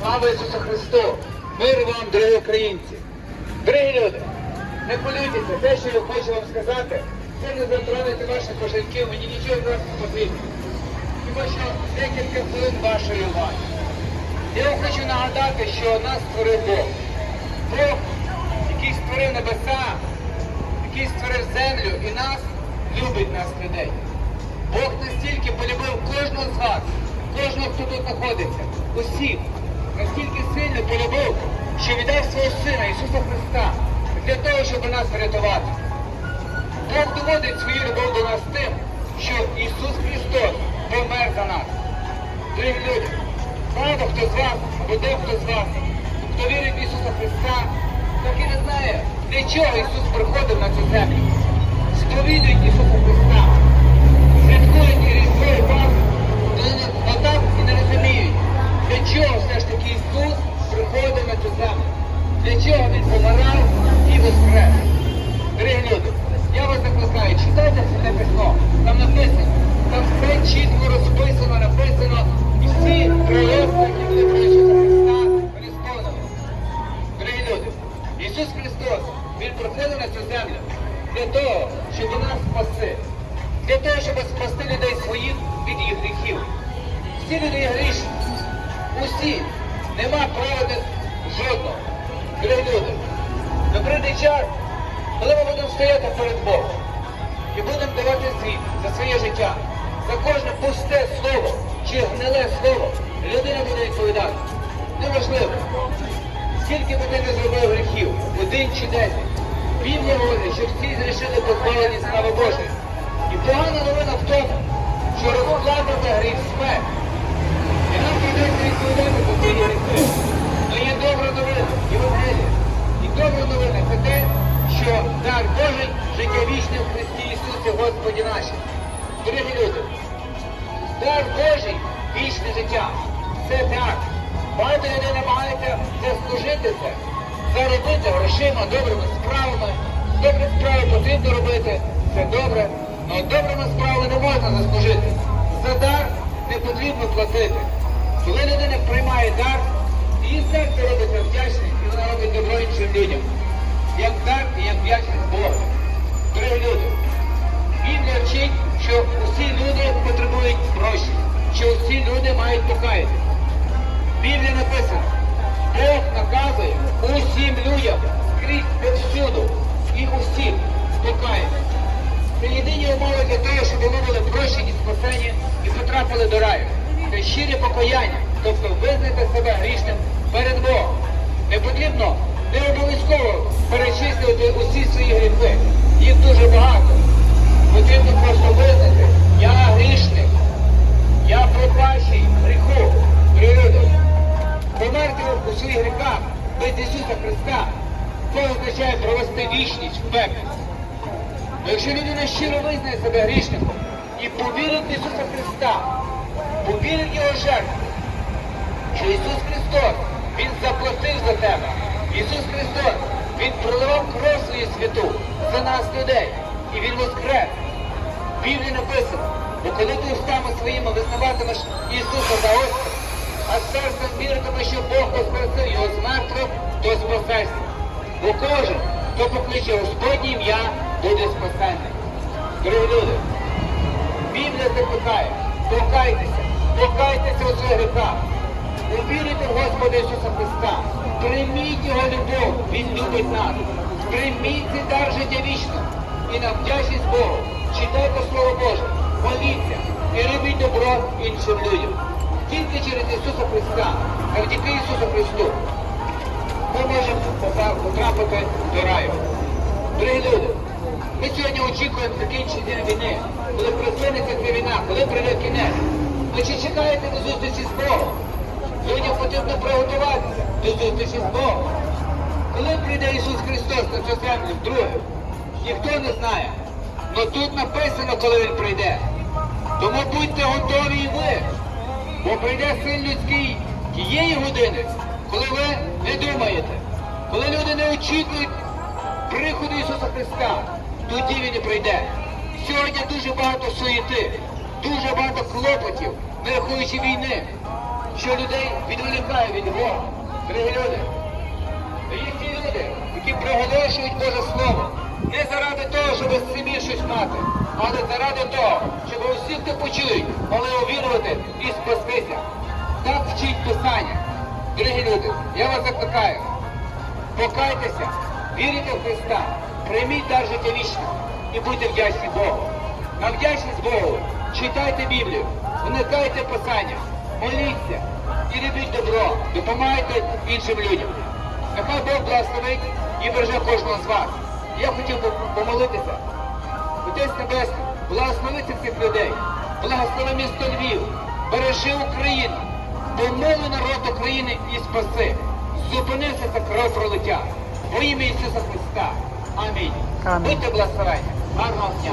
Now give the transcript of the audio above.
Слава Ісусу Христу! Мир вам, дорогі українці! Дорогі люди, не хвилюйтеся, те, що я хочу вам сказати, це не затронути ваших кошельків, мені нічого з вас не потрібно. Хіба що декілька хвилин вашої уваги. Я вам хочу нагадати, що нас створив Бог. Бог, який створив небеса, який створив землю і нас, любить нас людей. Бог настільки полюбив кожного з вас, кожного, хто тут знаходиться, усіх, настільки сильно полюбив, що віддав свого Сина Ісуса Христа для того, щоб нас врятувати. Бог доводить свою любов до нас тим, що Ісус Христос помер за нас. Дорогі люди, багато хто з вас, або дехто з вас, хто вірить в Ісуса Христа, так і не знає, для чого Ісус приходив на цю землю. Сповідують Ісуса Христа святкують і Різдво і Пасху, але не- отак і не розуміють, для чого все ж таки Ісус приходив на цю землю, для чого Він помирав і воскрес. Дорогі люди, я вас закликаю, читайте це письмо, там написано, там все чітко розписано, написано, всі пророцтва, які були про Христа, вони. Дорогі люди, Ісус Христос, Він приходив на цю землю для того, щоб нас спасти. Для того, щоб спасти людей своїх від їх гріхів. Всі люди грішні. Усі. Нема правди жодного. Люди, но прийде час, коли ми будемо стояти перед Богом і будемо давати звіт за своє життя, за кожне пусте слово чи гниле слово, людина буде відповідати. Неважливо. Скільки би ти не зробив гріхів, один чи десять. Біблія говорить, що всі зрішили позбавлені слави Божої. І погана новина в тому, що розплата за гріх смерть. Дар Божий вічне життя. Це так. Багато людей намагаються заслужити це, заробити грошима, добрими справами. Добрі справи потрібно робити, це добре. Але добрими справами не можна заслужити. За дар не потрібно платити. Коли людина приймає дар, її серце робиться вдячним і вона робить добро іншим людям. Як дар і як вдячність Богу. Дорогі люди, Біблія вчить, що усі люди потребують гроші, що усі люди мають покаятися. В Біблії написано, Бог наказує усім людям скрізь повсюду і усім покаятися. Це єдині умови для того, щоб ми були прощені, спасені і потрапили до раю. Це щире покаяння, тобто визнати себе грішним перед Богом. Не потрібно, не обов'язково перечислювати усі свої гріхи. Їх дуже багато. Потрібно просто визнати, я грішник, я пропащий гріху, природу. Померти у своїх гріхах без Ісуса Христа, це означає провести Но якщо людина щиро визнає себе грішником і повірить в Ісуса Христа, повірить Його жертву, що Ісус Христос, Він заплатив за тебе. Ісус Христос, Він проливав кров свою святу за нас людей. І Він воскрес. В Біблії написано, бо коли ти устами своїми визнаватимеш Ісуса за Господа, а серцем віритимеш, що Бог воскресив його з мертвих, то спасешся. Бо кожен, хто покличе Господнє ім'я, буде спасенний. Дорогі люди, Біблія закликає, покайтеся, покайтеся у своїх гріхах. Увірите в Господа Ісуса Христа. Прийміть Його любов, Він любить нас. Прийміть цей дар життя вічного. І на вдячність Богу. Читайте Слово Боже, моліться і робіть добро іншим людям. Тільки через Ісуса Христа, завдяки Ісусу Христу, ми можемо потрапити до раю. Дорогі люди, ми сьогодні очікуємо закінчення війни, коли припиниться ця війна, коли прийде кінець. Ви чи чекаєте до зустрічі з Богом? Людям потрібно приготуватися до зустрічі з Богом. Коли прийде Ісус Христос на цю землю вдруге, ніхто не знає. Але тут написано, коли Він прийде. Тому будьте готові і ви. Бо прийде син людський тієї години, коли ви не думаєте, коли люди не очікують приходу Ісуса Христа, тоді Він і прийде. Сьогодні дуже багато суєти, дуже багато клопотів, не рахуючи війни. що людей відволікає від Бога. Дорогі люди, є ті люди, які проголошують Боже Слово не заради того, щоб собі щось мати, але заради того, щоб усі, хто почують, могли увірувати і спастися. Так вчить Писання. Дорогі люди, я вас закликаю. Покайтеся, вірите в Христа, прийміть дар життя вічне і будьте вдячні Богу. На вдячність Богу читайте Біблію, уникайте Писання, моліться і робіть добро, допомагайте іншим людям. Нехай Бог благословить і береже кожного з вас. Я хотів би помолитися. Отець Небесний, благословити цих людей, благослови місто Львів, бережи Україну, помоли народ України і спаси. Зупинися за кров пролиття. Во ім'я Ісуса Христа. Амінь. Амінь. Будьте благословені. Гарного дня.